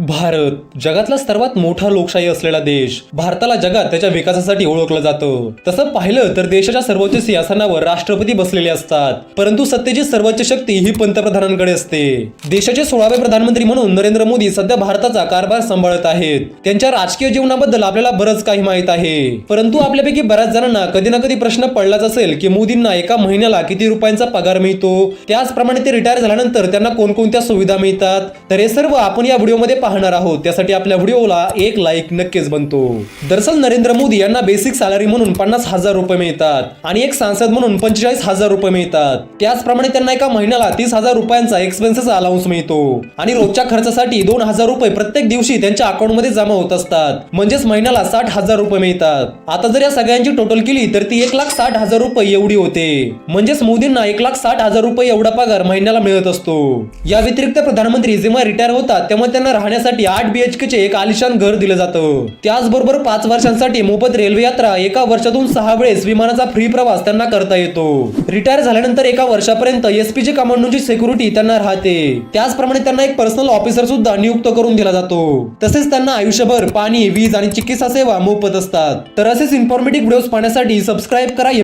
भारत जगातला सर्वात मोठा लोकशाही असलेला देश. भारताला जगात त्याच्या विकासासाठी ओळखलं जातं. तसं पाहिलं तर देशाच्या सर्वोच्च सिंहासनावर राष्ट्रपती बसलेले असतात. परंतु सत्तेची सर्वोच्च शक्ती ही पंतप्रधानांकडे असते. देशाचे सोळावे प्रधानमंत्री म्हणून नरेंद्र मोदी सध्या भारताचा कारभार सांभाळत आहेत. त्यांच्या राजकीय जीवनाबद्दल आपल्याला बरंच काही माहीत आहे. परंतु आपल्यापैकी बऱ्याच जणांना कधी ना कधी प्रश्न पडलाच असेल की मोदींना एका महिन्याला किती रुपयांचा पगार मिळतो? त्याचप्रमाणे ते रिटायर झाल्यानंतर त्यांना कोणकोणत्या सुविधा मिळतात? तर हे सर्व आपण या व्हिडिओमध्ये पाहणार आहोत. त्यासाठी आपल्या व्हिडिओला एक लाईक नक्कीच बनतो. दरअसल नरेंद्र मोदी यांना बेसिक सॅलरी म्हणून पन्नास हजार रुपये मिळतात आणि एक सांसद म्हणून पंचेचाळीस हजार रुपये मिळतात. त्याचप्रमाणे त्यांना एका महिन्याला तीस हजार रुपयांचा एक्सपेन्सेस अलाउन्स मिळतो. आणि रोजच्या खर्चासाठी दोन हजार रुपये प्रत्येक दिवशी त्यांच्या अकाउंटमध्ये जमा होत असतात. म्हणजेच महिन्याला साठ हजार रुपये मिळतात. आता जर या सगळ्यांची टोटल केली तर ती एक लाख साठ हजार रुपये एवढी होते. म्हणजेच मोदींना एक लाख साठ हजार रुपये एवढा पगार महिन्याला मिळत असतो. या व्यतिरिक्त प्रधानमंत्री जेव्हा रिटायर होतात तेव्हा त्यांना राहण्यासाठी आठ के चे एक आलिशान घर दिलं जातं. त्याचबरोबर पाच वर्षांसाठी मोफत रेल्वे यात्रा एका वर्षातून सहा वेळेस विमानाचा फ्री प्रवास त्यांना करता येतो. रिटायर झाल्यानंतर एका वर्षापर्यंत एसपीजी कमांडोची सिक्युरिटी त्यांना राहते. त्याचप्रमाणे त्यांना एक पर्सनल ऑफिसर सुद्धा नियुक्त करून दिला जातो. तसेच त्यांना आयुष्यभर पाणी वीज आणि चिकित्सा सेवा मोफत असतात. तर असेच इन्फॉर्मेटिव्ह व्हिडिओज पाहण्यासाठी सबस्क्राईब करा